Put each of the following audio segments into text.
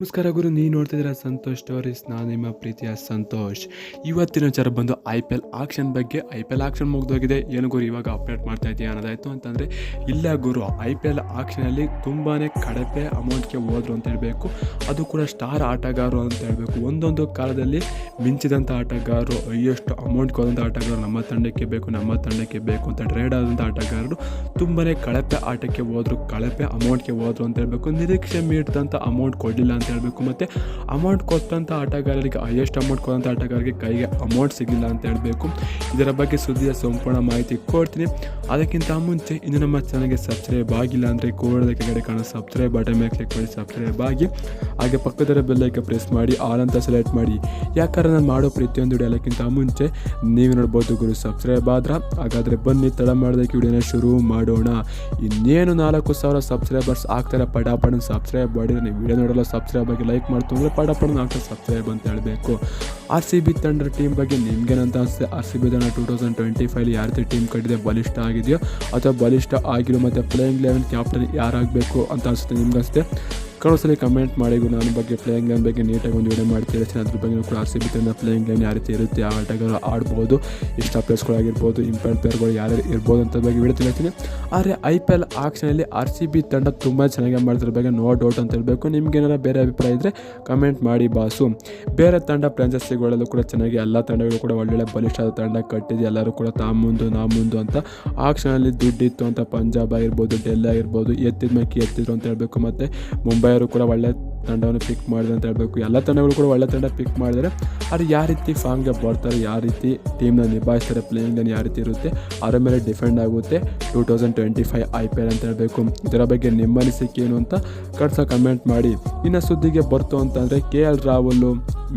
ನಮಸ್ಕಾರ ಗುರು, ನೀವು ನೋಡ್ತಿದ್ದೀರಾ ಸಂತೋಷ್ ಸ್ಟೋರೀಸ್. ನಾನು ನಿಮ್ಮ ಪ್ರೀತಿಯ ಸಂತೋಷ್. ಇವತ್ತಿನ ವಿಚಾರ ಬಂದು ಐ ಪಿ ಎಲ್ ಆಕ್ಷನ್ ಬಗ್ಗೆ, ಐ ಪಿ ಎಲ್ ಆಕ್ಷನ್ ಮುಗ್ದೋಗಿದೆ. ಏನು ಗುರು, ಇವಾಗ ಅಪ್ಡೇಟ್ ಮಾಡ್ತಾ ಇದೆಯಾ ಅನ್ನೋದಾಯಿತು ಅಂತಂದರೆ, ಇಲ್ಲ ಗುರು, ಐ ಪಿ ಎಲ್ ಆಕ್ಷನಲ್ಲಿ ತುಂಬಾ ಕಡಿಮೆ ಅಮೌಂಟ್ಗೆ ಹೋದ್ರು ಅಂತ ಹೇಳಬೇಕು. ಅದು ಕೂಡ ಸ್ಟಾರ್ ಆಟಗಾರರು ಅಂತ ಹೇಳಬೇಕು. ಒಂದೊಂದು ಕಾಲದಲ್ಲಿ ಮಿಂಚಿದಂಥ ಆಟಗಾರರು ಹೈಯೆಸ್ಟ್ ಅಮೌಂಟ್ಗೆ ಹೋದಂಥ ಆಟಗಾರರು ನಮ್ಮ ತಂಡಕ್ಕೆ ಬೇಕು, ನಮ್ಮ ತಂಡಕ್ಕೆ ಬೇಕು ಅಂತ ಟ್ರೇಡ್ ಆದಂಥ ಆಟಗಾರರು ತುಂಬಾ ಕಳಪೆ ಆಟಕ್ಕೆ ಹೋದರು, ಕಳಪೆ ಅಮೌಂಟ್ಗೆ ಹೋದ್ರು ಅಂತ ಹೇಳಬೇಕು. ನಿರೀಕ್ಷೆ ಮೀರಿದಂಥ ಅಮೌಂಟ್ ಕೊಡಲಿಲ್ಲ ಹೇಳಬೇಕು. ಮತ್ತು ಅಮೌಂಟ್ ಕೊಟ್ಟಂಥ ಆಟಗಾರರಿಗೆ ಹೈಯೆಸ್ಟ್ ಅಮೌಂಟ್ ಕೊಟ್ಟಂಥ ಆಟಗಾರರಿಗೆ ಕೈಗೆ ಅಮೌಂಟ್ ಸಿಗಲಿಲ್ಲ ಅಂತ ಹೇಳಬೇಕು. ಇದರ ಬಗ್ಗೆ ಸುದ್ದಿಯ ಸಂಪೂರ್ಣ ಮಾಹಿತಿ ಕೊಡ್ತೀನಿ. ಅದಕ್ಕಿಂತ ಮುಂಚೆ ಇನ್ನು ನಮ್ಮ ಚಾನಲ್ಗೆ ಸಬ್ಸ್ಕ್ರೈಬ್ ಆಗಿಲ್ಲ ಅಂದರೆ ಕೂಡದ ಕೆಳಗಡೆ ಕಾಣೋ ಸಬ್ಸ್ಕ್ರೈಬ್ ಬಟನ್ ಮೇಲೆ ಕ್ಲಿಕ್ ಮಾಡಿ ಸಬ್ಸ್ಕ್ರೈಬ್ ಆಗಿ. ಹಾಗೆ ಪಕ್ಕದರ ಬೆಲ್ಲೈಕೆ ಪ್ರೆಸ್ ಮಾಡಿ ಆಲ್ ಅಂತ ಸೆಲೆಕ್ಟ್ ಮಾಡಿ. ಯಾಕಂದ್ರೆ ನಾನು ಮಾಡೋ ಪ್ರತಿಯೊಂದು ವಿಡಿಯೋ ಎಲ್ಲಕ್ಕಿಂತ ಮುಂಚೆ ನೀವು ನೋಡ್ಬೋದು ಗುರು ಸಬ್ಸ್ಕ್ರೈಬ್ ಆದ್ರೆ. ಹಾಗಾದರೆ ಬನ್ನಿ, ತಡ ಮಾಡೋದಕ್ಕೆ ವಿಡಿಯೋನ ಶುರು ಮಾಡೋಣ. ಇನ್ನೇನು ನಾಲ್ಕು ಸಾವಿರ ಸಬ್ಸ್ಕ್ರೈಬರ್ಸ್ ಆಗ್ತಾರೆ ಪಟಾಪಣ ಸಬ್ಸ್ಕ್ರೈಬ್ ಮಾಡಿದ್ರೆ ನೀವು ವಿಡಿಯೋ ನೋಡಲ್ಲ ಸಬ್ಸ್ಕ್ರೈಬ್ ಆಗಿ ಲೈಕ್ ಮಾಡ್ತು ಅಂದರೆ ಪಡಪಡ ನಾಲ್ಕು ಸಬ್ಸ್ಕ್ರೈಬ್ ಅಂತ ಹೇಳಬೇಕು. ಆರ್ ಸಿ ಬಿ ತಂಡ ಟೀಮ್ ಬಗ್ಗೆ ನಿಮ್ಗೇನಂತ ಅನಿಸುತ್ತೆ? ಆರ್ ಸಿ ಬಿ ತಂಡ ಟೂ ತೌಸಂಡ್ ಟ್ವೆಂಟಿ ಫೈವ್ ಯಾವ ರೀತಿ ಟೀಮ್ ಕಟ್ಟಿದೆ? ಬಲಿಷ್ಠ ಆಗಿದೆಯೋ? ಅಥವಾ ಬಲಿಷ್ಠ ಆಗಿರೋ ಮತ್ತು ಪ್ಲೇಯಿಂಗ್ ಲೆವೆನ್ ಕ್ಯಾಪ್ಟನ್ ಯಾರಾಗಬೇಕು ಅಂತ ಅನಿಸುತ್ತೆ ನಿಮ್ಗೆ ಕಳಿಸಲಿ ಕಮೆಂಟ್ ಮಾಡಿ ನಾನು ಬಗ್ಗೆ ಪ್ಲೇಯಿಂಗ್ ಲೈನ್ ಬಗ್ಗೆ ನೀಟಾಗಿ ಒಂದು ವಿಡಿಯೋ ಮಾಡಿ ತಿಳಿಸ್ತೀನಿ ಅದ್ರ ಬಗ್ಗೆ ಕೂಡ R C B playing line ಯಾವ ರೀತಿ ಇರುತ್ತೆ ಯಾವ ಆಟಗಳು ಆಡ್ಬೋದು ಇಷ್ಟ ಪ್ಲೇಸ್ಗಳಾಗಿರ್ಬೋದು ಇಂಪಾರ್ಟೆಂಟ್ ಪ್ಲೇಯರ್ಗಳು ಯಾರು ಇರ್ಬೋದು ಅಂತ ಬಗ್ಗೆ ವಿಡಿಯೋ ತಿಳಿಸ್ತೀನಿ ಆದರೆ ಐ ಪಿ ಎಲ್ ಆಕ್ಷನಲ್ಲಿ ಆರ್ ಸಿ ಬಿ ತಂಡ ತುಂಬ ಚೆನ್ನಾಗಿ ಮಾಡ್ತಿರೋ ಬಗ್ಗೆ ನೋ ಡೌಟ್ ಅಂತ ಹೇಳಬೇಕು. ನಿಮ್ಗೇನಾರ ಬೇರೆ ಅಭಿಪ್ರಾಯ ಇದ್ದರೆ ಕಮೆಂಟ್ ಮಾಡಿ ಬಾಸು. ಬೇರೆ ತಂಡ ಫ್ರಾಂಚೈಸಿಗಳಲ್ಲೂ ಕೂಡ ಚೆನ್ನಾಗಿ ಎಲ್ಲ ತಂಡಗಳು ಕೂಡ ಒಳ್ಳೊಳ್ಳೆ ಬಲಿಷ್ಠವಾದ ತಂಡ ಕಟ್ಟಿದ್ದು ಎಲ್ಲರೂ ಕೂಡ ತಾ ಮುಂದು, ನಾ ಮುಂದು ಅಂತ ಆ ದುಡ್ಡಿತ್ತು ಅಂತ ಪಂಜಾಬ್ ಆಗಿರ್ಬೋದು, ಡೆಲ್ಲಿ ಆಗಿರ್ಬೋದು, ಎತ್ತಿದ ಮೇಕೆ ಎತ್ತಿದ್ರು ಅಂತ ಹೇಳಬೇಕು. ಮತ್ತು ಮುಂಬೈಯವರು ಕೂಡ ಒಳ್ಳೆ ತಂಡವನ್ನು ಪಿಕ್ ಮಾಡಿದೆ ಅಂತ ಹೇಳಬೇಕು. ಎಲ್ಲ ತಂಡಗಳು ಕೂಡ ಒಳ್ಳೆ ತಂಡ ಪಿಕ್ ಮಾಡಿದರೆ ಅದು ಯಾವ ರೀತಿ ಫಾಮ್ಗೆ ಬರ್ತಾರೆ, ಯಾವ ರೀತಿ ಟೀಮ್ನ ನಿಭಾಯಿಸ್ತಾರೆ ಪ್ಲೇಯಿಂಗ್ ಯಾವ ರೀತಿ ಇರುತ್ತೆ, ಅದರ ಮೇಲೆ ಡಿಫೆಂಡ್ ಆಗುತ್ತೆ two thousand twenty five I P L ಅಂತ ಹೇಳಬೇಕು. ಇದರ ಬಗ್ಗೆ ನಿಮ್ಮ ಅನಿಸಿಕೆ ಏನು ಅಂತ ಕಡ್ಸ ಕಮೆಂಟ್ ಮಾಡಿ. ಇನ್ನು ಸುದ್ದಿಗೆ ಬರ್ತು ಅಂತಂದರೆ K L Rahul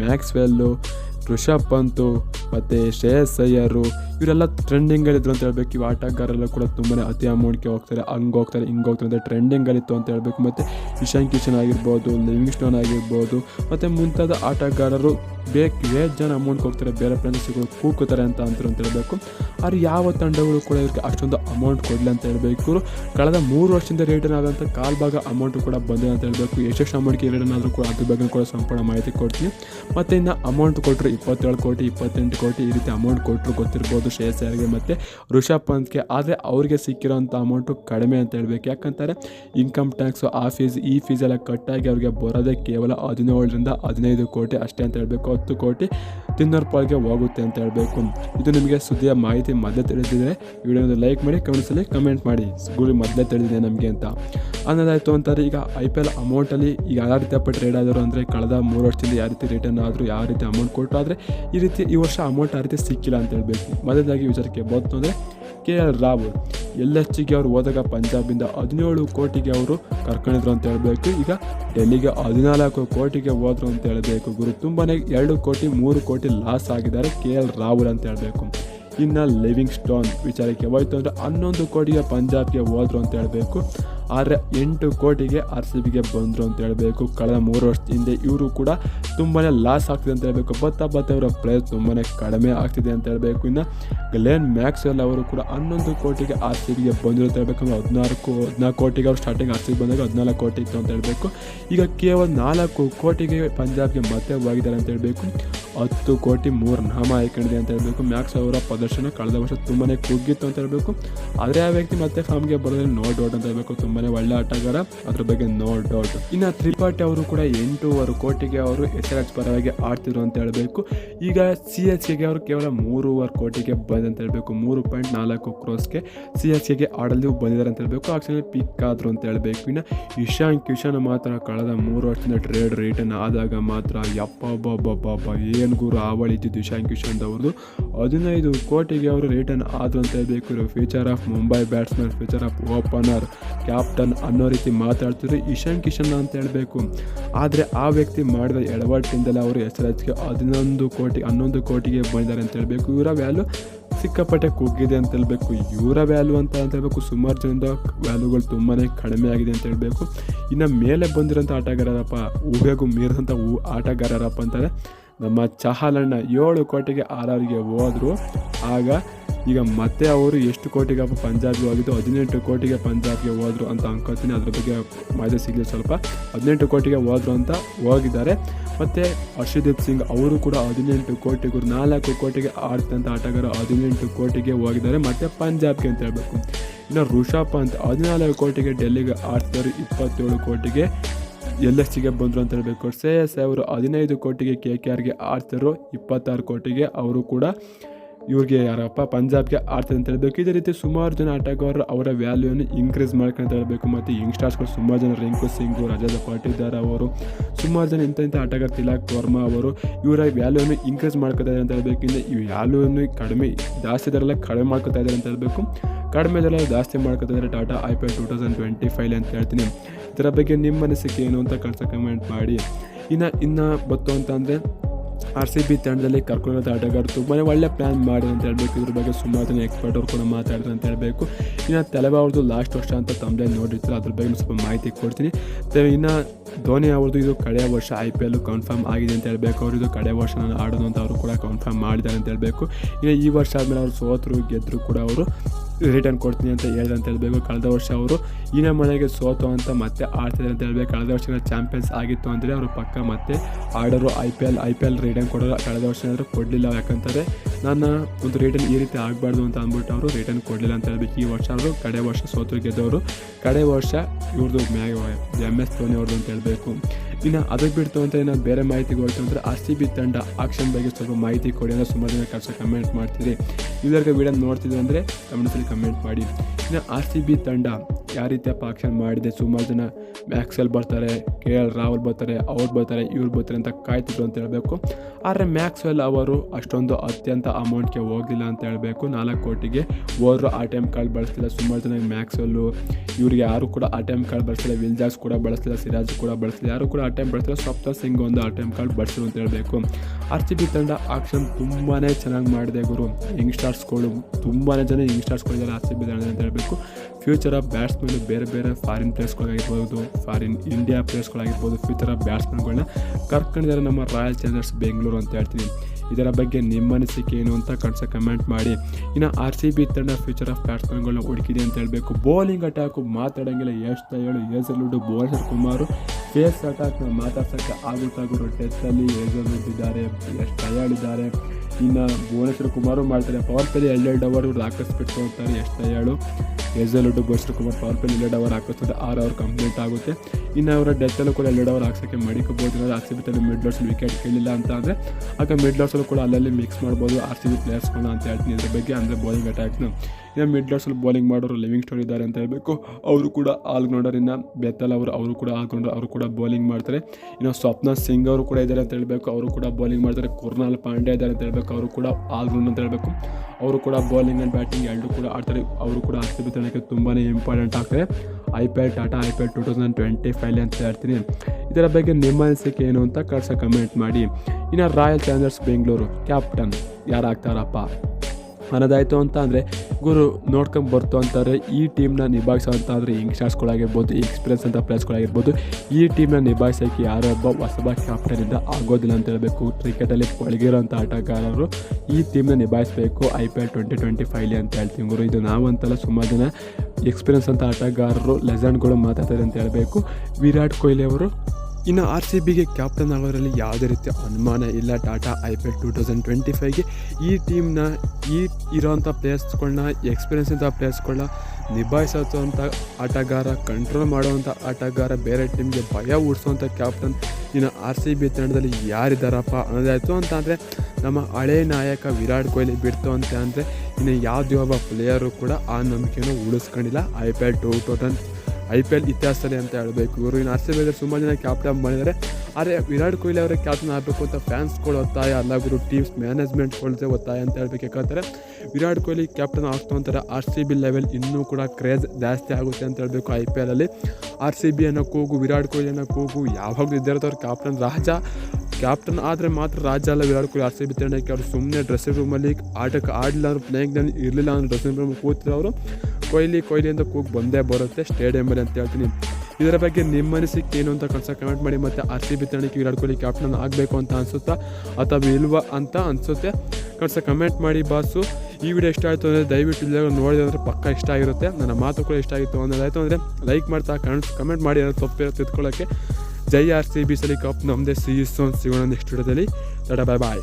Maxwell Rishabh Pant ಮತ್ತು ಶ್ರೇಯಸ್ ಅಯ್ಯರು ಇವರೆಲ್ಲ ಟ್ರೆಂಡಿಂಗಲ್ಲಿದ್ರು ಅಂತ ಹೇಳ್ಬೇಕು. ಇವು ಆಟಗಾರರೆಲ್ಲ ಕೂಡ ತುಂಬಾನೇ ಅತಿ ಅಮೌಂಟ್ಗೆ ಹೋಗ್ತಾರೆ, ಹಂಗೆ ಹೋಗ್ತಾರೆ, ಹಿಂಗೆ ಹೋಗ್ತಾರೆ ಅಂತ ಟ್ರೆಂಡಿಂಗಲ್ಲಿತ್ತು ಅಂತ ಹೇಳ್ಬೇಕು. ಮತ್ತು ಇಶಾನ್ ಕಿಶನ್ ಆಗಿರ್ಬೋದು, ಲಿವಿಂಗ್ ಸ್ಟೋನ್ ಆಗಿರ್ಬೋದು, ಮತ್ತು ಮುಂತಾದ ಆಟಗಾರರು ಬೇಕು ಏಜ್ ಜನ ಅಮೌಂಟ್ಗೆ ಹೋಗ್ತಾರೆ, ಬೇರೆ ಫ್ರೆಂಡ್ಸ್ಗಳು ಕೂಕೋತಾರೆ ಅಂತ ಅಂತಾರೆ ಅಂತ ಹೇಳಬೇಕು. ಆದ್ರೆ ಯಾವ ತಂಡಗಳು ಕೂಡ ಇವ್ರಿಗೆ ಅಷ್ಟೊಂದು ಅಮೌಂಟ್ ಕೊಡಲಿ ಅಂತ ಹೇಳಬೇಕು. ಕಳೆದ ಮೂರು ವರ್ಷದಿಂದ ರಿಟರ್ನ್ ಆದಂಥ ಕಾಲ್ ಭಾಗ ಅಮೌಂಟ್ ಕೂಡ ಬಂದಿದೆ ಅಂತ ಹೇಳಬೇಕು. ಎಷ್ಟೆಷ್ಟು ಅಮೌಂಟ್ಗೆ ರಿಟರ್ನ್ ಆದರೂ ಕೂಡ ಅದ್ರ ಬಗ್ಗೆ ಕೂಡ ಸಂಪೂರ್ಣ ಮಾಹಿತಿ ಕೊಡ್ತೀನಿ. ಮತ್ತು ಇನ್ನು ಅಮೌಂಟ್ ಕೊಟ್ಟರು ಇಪ್ಪತ್ತೇಳು ಕೋಟಿ, ಇಪ್ಪತ್ತೆಂಟು ಕೋಟಿ ಈ ರೀತಿ ಅಮೌಂಟ್ ಕೊಟ್ಟರು ಗೊತ್ತಿರ್ಬೋದು. ಶ್ರೇಯಸ್ ಮತ್ತೆ ಮತ್ತು ಋಷಭ್ ಪಂತ್ಗೆ, ಆದರೆ ಅವ್ರಿಗೆ ಸಿಕ್ಕಿರೋಂಥ ಅಮೌಂಟು ಕಡಿಮೆ ಅಂತ ಹೇಳಬೇಕು. ಯಾಕಂತಾರೆ ಇನ್ಕಮ್ ಟ್ಯಾಕ್ಸು ಆ ಫೀಸ್ ಈ ಫೀಸ್ ಎಲ್ಲ ಕಟ್ಟಾಗಿ ಅವ್ರಿಗೆ ಬರೋದೇ ಕೇವಲ ಹದಿನೇಳರಿಂದ ಹದಿನೈದು ಕೋಟಿ ಅಷ್ಟೇ ಅಂತ ಹೇಳಬೇಕು. ಹತ್ತು ಕೋಟಿ ತಿನ್ನೋರ್ ಪಾಲ್ಗೆ ಹೋಗುತ್ತೆ ಅಂತ ಹೇಳಬೇಕು. ಇದು ನಿಮಗೆ ಸುದ್ದಿಯ ಮಾಹಿತಿ ಮೊದಲೇ ತಿಳಿದಿದೆ ವಿಡಿಯೋನ ಲೈಕ್ ಮಾಡಿ ಕಮೆಂಟ್ಸಲ್ಲಿ ಕಮೆಂಟ್ ಮಾಡಿ. ಗುರಿ ಮೊದಲೇ ತಿಳಿದಿದೆ ನಮಗೆ ಅಂತ. ಅನ್ನೋದಾಯಿತು ಅಂತಾರೆ, ಈಗ ಐ ಪಿ ಎಲ್ ಅಮೌಂಟಲ್ಲಿ ಈಗ ಯಾವ ರೀತಿಯಪ್ಪ ಟ್ರೇಡ್ ಆದರು ಅಂದರೆ ಕಳೆದ ಮೂರು ವರ್ಷದಿಂದ ಯಾವ ರೀತಿ ರಿಟರ್ನ್ ಆದರೂ, ಯಾವ ರೀತಿ ಅಮೌಂಟ್ ಕೊಟ್ಟು ಆದರೆ ಈ ರೀತಿ ಈ ವರ್ಷ ಅಮೌಂಟ್ ಆ ರೀತಿ ಸಿಕ್ಕಿಲ್ಲ ಅಂತ ಹೇಳಬೇಕು. ಮೊದಲಾಗಿ ವಿಚಾರಕ್ಕೆ ಬಂತು ಅಂದರೆ ಕೆ ಎಲ್ ರಾಹುಲ್ ಎಲ್ ಎಚ್ಗೆ ಅವ್ರು ಹೋದಾಗ ಪಂಜಾಬಿಂದ ಹದಿನೇಳು ಕೋಟಿಗೆ ಅವರು ಕರ್ಕೊಂಡಿದ್ರು ಅಂತ ಹೇಳಬೇಕು. ಈಗ ಡೆಲ್ಲಿಗೆ ಹದಿನಾಲ್ಕು ಕೋಟಿಗೆ ಹೋದ್ರು ಅಂತ ಹೇಳಬೇಕು. ಗುರು ತುಂಬಾ ಎರಡು ಕೋಟಿ, ಮೂರು ಕೋಟಿ ಲಾಸ್ ಆಗಿದ್ದಾರೆ ಕೆ ಎಲ್ ರಾಹುಲ್ ಅಂತ ಹೇಳಬೇಕು. ಇನ್ನು ಲಿವಿಂಗ್ ಸ್ಟೋನ್ ವಿಚಾರಕ್ಕೆ ಹೋಯ್ತು ಅಂದರೆ ಹನ್ನೊಂದು ಕೋಟಿಗೆ ಪಂಜಾಬ್ಗೆ ಹೋದ್ರು ಅಂತ ಹೇಳಬೇಕು. ಆದರೆ ಎಂಟು ಕೋಟಿಗೆ ಆರ್ ಸಿ ಬಿಗೆ ಬಂದರು ಅಂತ ಹೇಳಬೇಕು. ಕಳೆದ ಮೂರು ವರ್ಷದ ಹಿಂದೆ ಇವರು ಕೂಡ ತುಂಬಾ ಲಾಸ್ ಆಗ್ತಿದೆ ಅಂತ ಹೇಳಬೇಕು. ಬತ್ತ ಬತ್ತ ಇವರ ಪ್ರೈಸ್ ತುಂಬಾ ಕಡಿಮೆ ಆಗ್ತಿದೆ ಅಂತ ಹೇಳಬೇಕು. ಇನ್ನು ಗ್ಲೇನ್ ಮ್ಯಾಕ್ಸ್ವೆಲ್ ಅವರು ಕೂಡ ಹನ್ನೊಂದು ಕೋಟಿಗೆ ಆರ್ ಸಿ ಬಿಗೆ ಬಂದರು ಅಂತ ಹೇಳಬೇಕು. ಅಂದರೆ ಹದಿನಾಲ್ಕು ಹದಿನಾಲ್ಕು ಕೋಟಿಗೆ ಅವ್ರು ಸ್ಟಾರ್ಟಿಂಗ್ ಆರ್ ಸಿ ಬಿ ಬಂದಾಗ ಹದಿನಾಲ್ಕು ಕೋಟಿ ಇತ್ತು ಅಂತ ಹೇಳಬೇಕು. ಈಗ ಕೇವಲ ನಾಲ್ಕು ಕೋಟಿಗೆ ಪಂಜಾಬ್ಗೆ ಮತ್ತೆ ಹೋಗಿದ್ದಾರೆ ಅಂತ ಹೇಳಬೇಕು. ಹತ್ತು ಕೋಟಿ ಮೂರು ನಾಮ ಆಯ್ಕೊಂಡಿದೆ ಅಂತ ಹೇಳಬೇಕು. ಮ್ಯಾಕ್ಸ್ ಅವರ ಪ್ರದರ್ಶನ ಕಳೆದ ವರ್ಷ ತುಂಬಾ ಕುಗ್ಗಿತ್ತು ಅಂತ ಹೇಳಬೇಕು. ಆದರೆ ಆ ವ್ಯಕ್ತಿ ಮತ್ತೆ ಫಾರ್ಮ್ಗೆ ಬರೋದ್ರೆ ನೋ ಡೌಟ್ ಅಂತ ಹೇಳಬೇಕು. ತುಂಬಾ ಒಳ್ಳೆ ಆಟಗಾರ, ಅದ್ರ ಬಗ್ಗೆ ನೋ ಡೌಟ್ ಇನ್ನು ತ್ರಿಪಾಠಿ ಅವರು ಕೂಡ ಎಂಟೂವರೆ ಕೋಟಿಗೆ ಅವರು ಎಸ್ ಪರವಾಗಿ ಆಡ್ತಿದ್ರು ಅಂತ ಹೇಳಬೇಕು. ಈಗ ಸಿ ಎಚ್ ಕೆಗೆ ಅವರು ಕೇವಲ ಮೂರುವರೆ ಕೋಟಿಗೆ ಬಂದ ಅಂತ ಹೇಳಬೇಕು. ಮೂರು ಪಾಯಿಂಟ್ ನಾಲ್ಕು ಕ್ರೋಸ್ಗೆ ಸಿ ಎಚ್ ಕೆಗೆ ಆಡಲು ಬಂದಿದ್ದಾರೆ ಅಂತ ಹೇಳಬೇಕು. ಆಕ್ಚುಲಿ ಪಿಕ್ ಆದರು ಅಂತ ಹೇಳಬೇಕು. ಇನ್ನು ಇಶಾನ್ ಕಿಶನ್ ಮಾತ್ರ ಕಳೆದ ಮೂರು ವರ್ಷದಿಂದ ಟ್ರೇಡ್ ರಿಟರ್ನ್ ಆದಾಗ ಮಾತ್ರ ಯಪ್ಪಬ್ಬಬ್ಬಬ್ಬ ಏನು ಗುರು ಆವಳಿ ಇದ್ದಿದ್ದು ಇಶಾನ್ ಕಿಶನ್ ಅವ್ರದ್ದು. ಹದಿನೈದು ಕೋಟಿಗೆ ಅವರು ರಿಟರ್ನ್ ಆದರು ಅಂತ ಹೇಳಬೇಕು. Future of Mumbai batsman future of opener captain ಅನ್ನೋ ರೀತಿ ಮಾತಾಡ್ತಿದ್ರು. ಇಶಾನ್ ಕಿಶನ್ ಅಂತ ಹೇಳಬೇಕು. ಆದರೆ ಆ ವ್ಯಕ್ತಿ ಮಾಡಿದ ಎಡವಟ್ಟಿಂದಲೇ ಅವರು ಎಸ್ ಎಲ್ ಎಚ್ಗೆ ಹದಿನೊಂದು ಕೋಟಿ, ಹನ್ನೊಂದು ಕೋಟಿಗೆ ಬಂದಿದ್ದಾರೆ ಅಂತ ಹೇಳಬೇಕು. ಇವರ ವ್ಯಾಲ್ಯೂ ಸಿಕ್ಕಾಪಟ್ಟೆ ಕುಗ್ಗಿದೆ ಅಂತ ಹೇಳಬೇಕು. ಇವರ ವ್ಯಾಲ್ಯೂ ಅಂತ ಅಂತ ಹೇಳಬೇಕು. ಸುಮಾರು ಜನದ ವ್ಯಾಲ್ಯೂಗಳು ತುಂಬಾ ಕಡಿಮೆ ಆಗಿದೆ ಅಂತ ಹೇಳಬೇಕು. ಇನ್ನು ಮೇಲೆ ಬಂದಿರೋಂಥ ಆಟಗಾರರಪ್ಪ, ಊಹೆಗೂ ಮೀರಿದಂಥ ಊ ಆಟಗಾರರಪ್ಪ ಅಂತಾರೆ. ನಮ್ಮ ಚಹಲಣ್ಣ ಏಳು ಕೋಟಿಗೆ ಆರ್ ಆರ್ಗೆ ಹೋದರು. ಆಗ ಈಗ ಮತ್ತೆ ಅವರು ಎಷ್ಟು ಕೋಟಿಗೆ ಪಂಜಾಬ್ಗೆ ಹೋಗಿದ್ದು, ಹದಿನೆಂಟು ಕೋಟಿಗೆ ಪಂಜಾಬ್ಗೆ ಹೋದ್ರು ಅಂತ ಅನ್ಕೋತೀನಿ. ಅದ್ರ ಬಗ್ಗೆ ಮಾಹಿತಿ ಸಿಗಲಿ ಸ್ವಲ್ಪ. ಹದಿನೆಂಟು ಕೋಟಿಗೆ ಹೋದ್ರು ಅಂತ ಹೋಗಿದ್ದಾರೆ. ಮತ್ತು ಹರ್ಷದೀಪ್ ಸಿಂಗ್ ಅವರು ಕೂಡ ಹದಿನೆಂಟು ಕೋಟಿಗೂ ನಾಲ್ಕು ಕೋಟಿಗೆ ಆಡ್ತಂಥ ಆಟಗಾರ ಹದಿನೆಂಟು ಕೋಟಿಗೆ ಹೋಗಿದ್ದಾರೆ. ಮತ್ತು ಪಂಜಾಬ್ಗೆ ಅಂತ ಹೇಳಬೇಕು. ಇನ್ನು ಋಷಭ್ ಪಂತ್ ಹದಿನಾಲ್ಕು ಕೋಟಿಗೆ ಡೆಲ್ಲಿಗೆ ಆಡ್ತಿದ್ದಾರೆ. ಇಪ್ಪತ್ತೇಳು ಕೋಟಿಗೆ ಎಲ್ ಎಸ್ ಸಿಗೆ ಬಂದರು ಅಂತ ಹೇಳಬೇಕು. ಶ್ರೇಯಸ್ ಅವರು ಹದಿನೈದು ಕೋಟಿಗೆ ಕೆ ಕೆ ಆರ್ಗೆ ಆಡ್ತಿದ್ರು. ಇಪ್ಪತ್ತಾರು ಕೋಟಿಗೆ ಅವರು ಕೂಡ ಇವ್ರಿಗೆ ಯಾರಪ್ಪ ಪಂಜಾಬ್ಗೆ ಆಡ್ತಾರೆ ಅಂತ ಹೇಳಬೇಕು. ಇದೇ ರೀತಿ ಸುಮಾರು ಜನ ಆಟಗಾರರು ಅವರ ವ್ಯಾಲ್ಯೂನ ಇನ್ಕ್ರೀಸ್ ಮಾಡ್ಕೊಂತ ಹೇಳಬೇಕು. ಮತ್ತು ಯಂಗ್ಸ್ಟರ್ಸ್ಗಳು ಸುಮಾರು ಜನ, ರಿಂಕು ಸಿಂಗ್, ರಜದ ಪಾಟೀಲ್ದಾರ ಅವರು. ಸುಮಾರು ಜನ ಇಂಥ ಇಂಥ ಆಟಗಾರ ತಿಲಕ್ ವರ್ಮಾ ಅವರು, ಇವರ ವ್ಯಾಲ್ಯೂನ ಇನ್ಕ್ರೀಸ್ ಮಾಡ್ಕೊತಾ ಇದ್ದಾರೆ ಅಂತ ಹೇಳಬೇಕು. ಇಂದ ಈ ವ್ಯಾಲ್ಯೂನ ಕಡಿಮೆ, ಜಾಸ್ತಿ ದರಲ್ಲ ಕಡಿಮೆ ಮಾಡ್ಕೊತಾ ಇದ್ದಾರೆ ಅಂತ ಹೇಳಬೇಕು. ಕಡಿಮೆ ದರ ಜಾಸ್ತಿ ಮಾಡ್ಕೊತಾ ಇದ್ದಾರೆ. Tata I P L two thousand twenty five ಅಂತ ಹೇಳ್ತೀನಿ. ಇದರ ಬಗ್ಗೆ ನಿಮ್ಮ ಅನಿಸಿಕೆ ಏನು ಅಂತ ಕಳ್ಸ ಕಮೆಂಟ್ ಮಾಡಿ. ಇನ್ನು ಇನ್ನು ಬತ್ತು ಅಂತ ಅಂದರೆ ಆರ್ ಸಿ ಬಿ ತಂಡದಲ್ಲಿ ಕರ್ಕೊಂಡು ಆಟಗಾರರು ತುಂಬಾ ಒಳ್ಳೆ ಪ್ಲ್ಯಾನ್ ಮಾಡಿ ಅಂತ ಹೇಳಬೇಕು. ಇದ್ರ ಬಗ್ಗೆ ಸುಮಾರು ಜನ ಎಕ್ಸ್ಪರ್ಟ್ ಅವ್ರು ಕೂಡ ಮಾತಾಡಿದ್ರು ಅಂತ ಹೇಳಬೇಕು. ಇನ್ನು ತಲೆಬ ಅವ್ರದ್ದು ಲಾಸ್ಟ್ ವರ್ಷ ಅಂತ ತಮ್ಮದೇ ನೋಡಿರ್ತಾರೆ, ಅದ್ರ ಬಗ್ಗೆ ಸ್ವಲ್ಪ ಮಾಹಿತಿ ಕೊಡ್ತೀನಿ. ಇನ್ನು ಧೋನಿ ಅವ್ರದ್ದು ಇದು ಕಡೆಯ ವರ್ಷ ಐ ಪಿ ಎಲ್ ಕನ್ಫರ್ಮ್ ಆಗಿದೆ ಅಂತ ಹೇಳಬೇಕು. ಅವರು ಇದು ಕಡೆಯ ವರ್ಷ ನಾನು ಆಡೋದು ಅಂತ ಅವರು ಕೂಡ ಕನ್ಫರ್ಮ್ ಮಾಡಿದ್ದಾರೆ ಅಂತ ಹೇಳಬೇಕು. ಇನ್ನು ಈ ವರ್ಷ ಆದಮೇಲೆ ಅವರು ಸೋತರು ಗೆದ್ದರು ಕೂಡ ಅವರು. ರಿಟರ್ನ್ ಕೊಡ್ತೀನಿ ಅಂತ ಹೇಳಿದೆ ಅಂತ ಹೇಳಬೇಕು. ಕಳೆದ ವರ್ಷ ಅವರು ಈ ಮನೆಗೆ ಸೋತು ಅಂತ ಮತ್ತೆ ಆಡ್ತಿದ್ದಾರೆ ಅಂತ ಹೇಳಬೇಕು. ಕಳೆದ ವರ್ಷ ಚಾಂಪಿಯನ್ಸ್ ಆಗಿತ್ತು ಅಂದರೆ ಅವರು ಪಕ್ಕ ಮತ್ತೆ ಆಡೋರು I P L I P L return ಕೊಡೋರು ಕಳೆದ ವರ್ಷ ಏನಾದರೂ ಕೊಡಲಿಲ್ಲ. ಯಾಕಂತಾರೆ ನನ್ನ ಒಂದು ರಿಟರ್ನ್ ಈ ರೀತಿ ಆಗಬಾರ್ದು ಅಂತ ಅಂದ್ಬಿಟ್ಟು ಅವರು ರಿಟರ್ನ್ ಕೊಡಲಿಲ್ಲ ಅಂತ ಹೇಳ್ಬೇಕು. ಈ ವರ್ಷ ಅವರು ಕಡೆ ವರ್ಷ ಸೋತು ಗೆದ್ದವರು ಕಡೆ ವರ್ಷ ಇವ್ರದ್ದು ಮ್ಯಾಗ ಎಂ ಎಸ್ ಧೋನಿ ಅವ್ರದ್ದು ಅಂತ ಹೇಳಬೇಕು. ಇನ್ನು ಅದಕ್ಕೆ ಬಿಡ್ತು ಅಂತ ಏನೋ ಬೇರೆ ಮಾಹಿತಿಗೆ ಹೋಯ್ತು ಅಂದರೆ ಆರ್ ಸಿ ಬಿ ತಂಡ ಆಕ್ಷನ್ ಬಗ್ಗೆ ಸ್ವಲ್ಪ ಮಾಹಿತಿ ಕೊಡಿ ಅಂದರೆ ಸುಮಾರು ಜನ ಕಷ್ಟ ಕಮೆಂಟ್ ಮಾಡ್ತೀರಿ ಇದುವರೆಗೆ ವೀಡಿಯೋ ನೋಡ್ತಿದ್ರು ಅಂದರೆ ಕಮೆಂಟ್ಸಲ್ಲಿ ಕಮೆಂಟ್ ಮಾಡಿ. ಇನ್ನು ಆರ್ ಸಿ ಬಿ ತಂಡ ಯಾವ ರೀತಿಯಪ್ಪ ಆಕ್ಷನ್ ಮಾಡಿದೆ, ಸುಮಾರು ಜನ ಮ್ಯಾಕ್ಸೆಲ್ ಬರ್ತಾರೆ ಕೆ ಎಲ್ ರಾಹುಲ್ ಬರ್ತಾರೆ, ಅವ್ರು ಬರ್ತಾರೆ, ಇವ್ರು ಬರ್ತಾರೆ ಅಂತ ಕಾಯ್ತಿದ್ರು ಅಂತ ಹೇಳಬೇಕು. ಆದರೆ ಮ್ಯಾಕ್ಸ್ವೆಲ್ ಅವರು ಅಷ್ಟೊಂದು ಅತ್ಯಂತ ಅಮೌಂಟ್ಗೆ ಹೋಗಲಿಲ್ಲ ಅಂತ ಹೇಳಬೇಕು. ನಾಲ್ಕು ಕೋಟಿಗೆ ಹೋದ್ರು ಆ ಟೈಮ್ ಕಾರ್ಡ್ ಬಳಸ್ತಿಲ್ಲ. ಸುಮಾರು ಜನ ಮ್ಯಾಕ್ಸ್ವೆಲ್ಲು ಇವ್ರಿಗೆ ಯಾರು ಕೂಡ ಆ ಟೈಮ್ ಕಾರ್ಡ್ ಬಳಸಿಲ್ಲ ವಿಲ್ಜಾಸ್ ಕೂಡ ಬಳಸಿಲ್ಲ ಸಿರಾಜ್ ಕೂಡ ಬಳಸಿಲ್ಲ ಯಾರು ಕೂಡ ಆ ಟೈಮ್ ಬಳಸಿಲ್ಲ ಸಪ್ತಾ ಸಿಂಗ್ ಒಂದು ಆ ಟೈಮ್ ಕಾರ್ಡ್ ಬಳಸಿದ್ರು ಅಂತ ಹೇಳಬೇಕು. ಆರ್ ಸಿ ಬಿ ತಂಡ ಆಕ್ಷನ್ ತುಂಬಾ ಚೆನ್ನಾಗಿ ಮಾಡಿದೆ ಗುರು. ಯಂಗ್ಸ್ಟರ್ಸ್ಗಳು ತುಂಬಾ ಜನ ಯಂಗ್ಸ್ಟರ್ಸ್ಗಳಿದ್ದಾರೆ ಆರ್ ಸಿ ಬಿ ತಂಡ ಅಂತ ಹೇಳಬೇಕು. ಫ್ಯೂಚರ್ ಆಫ್ ಬ್ಯಾಟ್ಸ್ಮನ್ ಬೇರೆ ಬೇರೆ ಫಾರಿನ್ ಪ್ಲೇಸ್ಗಳಾಗಿರ್ಬೋದು ಫಾರಿನ್ ಇಂಡಿಯಾ ಪ್ಲೇಸ್ಗಳಾಗಿರ್ಬೋದು ಫ್ಯೂಚರ್ ಆಫ್ ಬ್ಯಾಟ್ಸ್ಮನ್ಗಳನ್ನ ಕರ್ಕೊಂಡಿದ್ದಾರೆ ನಮ್ಮ ರಾಯಲ್ ಚಾಲೆಂಜರ್ಸ್ ಬೆಂಗಳೂರು ಅಂತ ಹೇಳ್ತೀನಿ. ಇದರ ಬಗ್ಗೆ ನಿಮ್ಮ ಅನಿಸಿಕೆ ಏನು ಅಂತ ಕಳ್ಸ ಕಮೆಂಟ್ ಮಾಡಿ. ಇನ್ನು ಆರ್ ಸಿ ಬಿ ತಂಡ ಫ್ಯೂಚರ್ ಆಫ್ ಬ್ಯಾಟ್ಸ್ಮನ್ಗಳನ್ನ ಹುಡುಕಿದೆ ಅಂತ ಹೇಳಬೇಕು. ಬೌಲಿಂಗ್ ಅಟ್ಯಾಕು ಮಾತಾಡೋಂಗಿಲ್ಲ. ಎಷ್ಟು ಹೇಳು ಏಸಲ್ವುಡ್ ಬೋಲ್ಸರ್ ಕುಮಾರು. ಫೇಸ್ ಅಟ್ಯಾಕ್ನ ಮಾತಾಡ್ಸೋಕ್ಕೆ ಆಗುತ್ತಾ ಗುರು ಟೆಸ್ಟಲ್ಲಿ ಏಸಲ್ವುಡ್ ಇದ್ದಾರೆ. ಎಷ್ಟು ಹೇಳಿದ್ದಾರೆ ಇನ್ನು ಭುವನೇಶ್ವರ್ ಕುಮಾರು ಮಾಡ್ತಾರೆ. ಪವರ್ ಪ್ಲೇ ಎರಡೆರಡು ಅವರು ರಾಕರ್ಸ್ ಬಿಟ್ಕೊಳ್ತಾರೆ ಎಷ್ಟು ಹೇಳು ಎಸ್ಎಲ್ಡು ಬೋಸ್ಟರ್ ಕುಮಾರ್ ಪವರ್ ಪ್ಲೇ ಎರಡು ಅವರ್ ಹಾಕಿಸ್ತದೆ ಆರು ಅವರ್ ಕಂಪ್ಲೀಟ್ ಆಗುತ್ತೆ. ಇನ್ನು ಅವರ ಡೆತ್ತಲ್ಲೂ ಕೂಡ ಎರಡು ಅವರ್ ಹಾಕ್ಸೋಕ್ಕೆ ಮಡಿಕೋಬೋದು R C B mid wicket ಕೇಳಿಲ್ಲ ಅಂತ ಅಂದರೆ ಆಗ ಮಿಡ್ಲರ್ಸಲ್ಲೂ ಕೂಡ ಅಲ್ಲಲ್ಲಿ ಮಿಕ್ಸ್ ಮಾಡ್ಬೋದು ಆರ್ ಸಿ ಬಿ ಪ್ಲೇಯರ್ಸ್ಗಳನ್ನ ಅಂತ ಹೇಳ್ತೀನಿ. ಇದ್ರ ಬಗ್ಗೆ ಅಂದರೆ ಬೌಲಿಂಗ್ ಅಟ್ಯಾಕ್ನ ಇನ್ನು ಮಿಡ್ಲರ್ಸಲ್ಲಿ ಬೌಲಿಂಗ್ ಮಾಡೋರು ಲಿವಿಂಗ್ ಸ್ಟೋರ್ ಇದ್ದಾರೆ ಅಂತ ಹೇಳಬೇಕು. ಅವರು ಕೂಡ ಆಲ್ರೌಂಡರ್ ಇನ್ನು ಬೆತ್ತಲ್ ಅವರು ಅವರು ಕೂಡ ಆಲ್ರೌಂಡರ್ ಅವರು ಕೂಡ ಬೌಲಿಂಗ್ ಮಾಡ್ತಾರೆ. ಇನ್ನು ಸ್ವಪ್ನ ಸಿಂಗ್ ಅವರು ಕೂಡ ಇದ್ದಾರೆ ಅಂತ ಹೇಳಬೇಕು. ಅವರು ಕೂಡ ಬೌಲಿಂಗ್ ಮಾಡ್ತಾರೆ. ಕುರ್ನಾಲ್ ಪಾಂಡ್ಯ ಇದ್ದಾರೆ ಅಂತ ಹೇಳಬೇಕು. ಅವರು ಕೂಡ ಆಲ್ರೌಂಡ್ ಅಂತ ಹೇಳಬೇಕು. ಅವರು ಕೂಡ ಬೌಲಿಂಗ್ ಆ್ಯಂಡ್ ಬ್ಯಾಟಿಂಗ್ ಎರಡೂ ಕೂಡ ಆಡ್ತಾರೆ. ಅವರು ಕೂಡ ಆರ್ ಸಿ ತಂಡಕ್ಕೆ ತುಂಬಾ ಇಂಪಾರ್ಟೆಂಟ್ ಆಗ್ತದೆ. I P L Tata I P L two thousand twenty five ಅಂತ ಹೇಳ್ತೀನಿ. ಇದರ ಬಗ್ಗೆ ನಿಮ್ಮ ಅನಿಸಿಕೆ ಏನು ಅಂತ ಕಳ್ಸ ಕಮೆಂಟ್ ಮಾಡಿ. ಇನ್ನು ರಾಯಲ್ ಚಾಲೆಂಜರ್ಸ್ ಬೆಂಗಳೂರು ಕ್ಯಾಪ್ಟನ್ ಯಾರಾಗ್ತಾರಪ್ಪ? ಅನ್ನೋದಾಯಿತು ಅಂತ ಅಂದರೆ ಗುರು ನೋಡ್ಕೊಂಡು ಬರ್ತು ಅಂತಾರೆ. ಈ ಟೀಮ್ನ ನಿಭಾಯಿಸೋ ಅಂತ ಅಂದರೆ ಯಂಗ್ಸ್ಟರ್ಸ್ಗಳಾಗಿರ್ಬೋದು ಎಕ್ಸ್ಪೀರಿಯನ್ಸ್ ಅಂತ ಪ್ಲೇಸ್ಗಳಾಗಿರ್ಬೋದು ಈ ಟೀಮ್ನ ನಿಭಾಯಿಸೋಕ್ಕೆ ಯಾರೊಬ್ಬ ಹೊಸಬ ಕ್ಯಾಪ್ಟನಿಂದ ಆಗೋದಿಲ್ಲ ಅಂತ ಹೇಳಬೇಕು. ಕ್ರಿಕೆಟಲ್ಲಿ ಒಳಗಿರೋಂಥ ಆಟಗಾರರು ಈ ಟೀಮ್ನ ನಿಭಾಯಿಸಬೇಕು I P L twenty twenty five ಅಂತ ಹೇಳ್ತೀನಿ ಗುರು. ಇದು ನಾವಂತಲ್ಲ ಸುಮಾರು ಜನ ಎಕ್ಸ್ಪೀರಿಯನ್ಸ್ ಅಂತ ಆಟಗಾರರು ಲೆಜೆಂಡ್ಗಳು ಮಾತಾಡ್ತಾರೆ ಅಂತ ಹೇಳಬೇಕು. ವಿರಾಟ್ ಕೊಹ್ಲಿ ಅವರು ಇನ್ನು ಆರ್ ಸಿ ಬಿಗೆ ಕ್ಯಾಪ್ಟನ್ ಆಗೋದ್ರಲ್ಲಿ ಯಾವುದೇ ರೀತಿಯ ಅನುಮಾನ ಇಲ್ಲ. Tata I P L two thousand twenty ಫೈವ್ಗೆ ಈ ಟೀಮ್ನ ಈ ಇರೋವಂಥ ಪ್ಲೇಯರ್ಸ್ಗಳನ್ನ ಎಕ್ಸ್ಪೀರಿಯನ್ಸ್ ಇಂಥ ಪ್ಲೇಯರ್ಸ್ಗಳನ್ನ ನಿಭಾಯಿಸೋಂಥ ಆಟಗಾರ ಕಂಟ್ರೋಲ್ ಮಾಡುವಂಥ ಆಟಗಾರ, ಬೇರೆ ಟೀಮ್ಗೆ ಭಯ ಹುಡ್ಸುವಂಥ ಕ್ಯಾಪ್ಟನ್ ಇನ್ನು ಆರ್ ಸಿ ಬಿ ತಂಡದಲ್ಲಿ ಯಾರಿದ್ದಾರಪ್ಪ ಅನ್ನೋದಾಯಿತು ಅಂತ ಅಂದರೆ ನಮ್ಮ ಹಳೆ ನಾಯಕ ವಿರಾಟ್ ಕೊಹ್ಲಿ ಬಿಡ್ತು ಅಂತ ಅಂದರೆ ಇನ್ನು ಯಾವುದೇ ಒಬ್ಬ ಪ್ಲೇಯರು ಕೂಡ ಆ ನಂಬಿಕೆಯನ್ನು ಉಳಿಸ್ಕೊಂಡಿಲ್ಲ. I P L two thousand I P L ಇತಿಹಾಸದಲ್ಲಿ ಅಂತ ಹೇಳಬೇಕು. ಇವರು ಇನ್ನು ಆರ್ ಸಿ ಸುಮಾರು ಜನ ಕ್ಯಾಪ್ಟನ್ ಮಾಡಿದ್ದಾರೆ. ಆದರೆ ವಿರಾಟ್ ಕೊಹ್ಲಿ ಅವರೇ ಕ್ಯಾಪ್ಟನ್ ಆಗಬೇಕು ಅಂತ ಫ್ಯಾನ್ಸ್ಗಳು ಒತ್ತಾಯ ಅಲ್ಲ ಗುರು ಟೀಮ್ಸ್ ಮ್ಯಾನೇಜ್ಮೆಂಟ್ಗಳ್ದೆ ಒತ್ತಾಯ ಅಂತ ಹೇಳ್ಬೇಕು. ಯಾಕಂದರೆ ವಿರಾಟ್ ಕೊಹ್ಲಿ ಕ್ಯಾಪ್ಟನ್ ಆಗ್ತಾ ಆರ್ ಸಿ ಬಿ ಲೆವೆಲ್ ಇನ್ನೂ ಕೂಡ ಕ್ರೇಜ್ ಜಾಸ್ತಿ ಆಗುತ್ತೆ ಅಂತ ಹೇಳಬೇಕು ಐ ಪಿ ಎಲಲ್ಲಿ ಆರ್ ಸಿ ಬಿ ಅನ್ನೋ ಕೂಗು, ವಿರಾಟ್ ಕೊಹ್ಲಿ ಅನ್ನೋ ಕೂಗು, ಯಾವಾಗಲೂ ಇದ್ದೇ ಇರ್ತಾರೆ ಕ್ಯಾಪ್ಟನ್ ರಾಜ. ಕ್ಯಾಪ್ಟನ್ ಆದರೆ ಮಾತ್ರ ರಾಜ ಅಲ್ಲ Virat Kohli R C B ತಂಡಕ್ಕೆ. ಅವರು ಸುಮ್ಮನೆ ಡ್ರೆಸ್ಸಿಂಗ್ ರೂಮಲ್ಲಿ ಆಟಕ್ಕೆ ಆಡಲಿಲ್ಲ ಅಂದ್ರೆ ಪ್ಲೇಯಿಂಗ್ ಇರಲಿಲ್ಲ ಅಂದ್ರೆ ಡ್ರೆಸ್ಸಿಂಗ್ ರೂಮ್ ಕೂತಿದ್ರು ಅವರು. ಕೊಹ್ಲಿ ಕೊಹ್ಲಿ ಅಂತ ಕೂಗ್ ಬಂದೇ ಬರುತ್ತೆ ಸ್ಟೇಡಿಯಮಲ್ಲಿ ಅಂತ ಹೇಳ್ತೀನಿ. ಇದರ ಬಗ್ಗೆ ನಿಮ್ಮ ಅನಿಸಿಕೆ ಏನು ಅಂತ ಕನ್ಸ ಕಮೆಂಟ್ ಮಾಡಿ, ಮತ್ತು ಆರ್ ಸಿ ಬಿ ತಂಡಕ್ಕೆ ವಿರಾಟ್ ಕೊಹ್ಲಿ ಕ್ಯಾಪ್ಟನ್ ಆಗಬೇಕು ಅಂತ ಅನಿಸುತ್ತಾ? ಅಥವಾ ಇಲ್ವಾ ಅಂತ ಅನಿಸುತ್ತೆ. ಕನ್ಸ ಕಮೆಂಟ್ ಮಾಡಿ ಬಾಸು. ಈ ವಿಡಿಯೋ ಇಷ್ಟ ಆಯಿತು ಅಂದರೆ ದಯವಿಟ್ಟು ಇಲ್ಲ ನೋಡಿದೆ ಅಂದರೆ ಪಕ್ಕ ಇಷ್ಟ ಆಗಿರುತ್ತೆ. ನನ್ನ ಮಾತು ಕೂಡ ಇಷ್ಟ ಆಗಿತ್ತು ಅನ್ನೋದಾಯಿತು ಅಂದರೆ ಲೈಕ್ ಮಾಡ್ತಾ ಕಮೆಂಟ್ ಕಮೆಂಟ್ ಮಾಡಿ ಅದರ ತಪ್ಪಿರೋ ತಿದ್ಕೊಳ್ಳೋಕ್ಕೆ ಜೈ ಆರ್ ಸಿ ಬಿ ಸಲಿ ಕಪ್ ನಮ್ಮದೇ ಸಿ ಸೋನ್ ಸಿಗೋಣ ನೆಕ್ಸ್ಟ್ ವಿಡಿಯೋದಲ್ಲಿ ತಡ ಬಾಯ್ ಬಾಯ್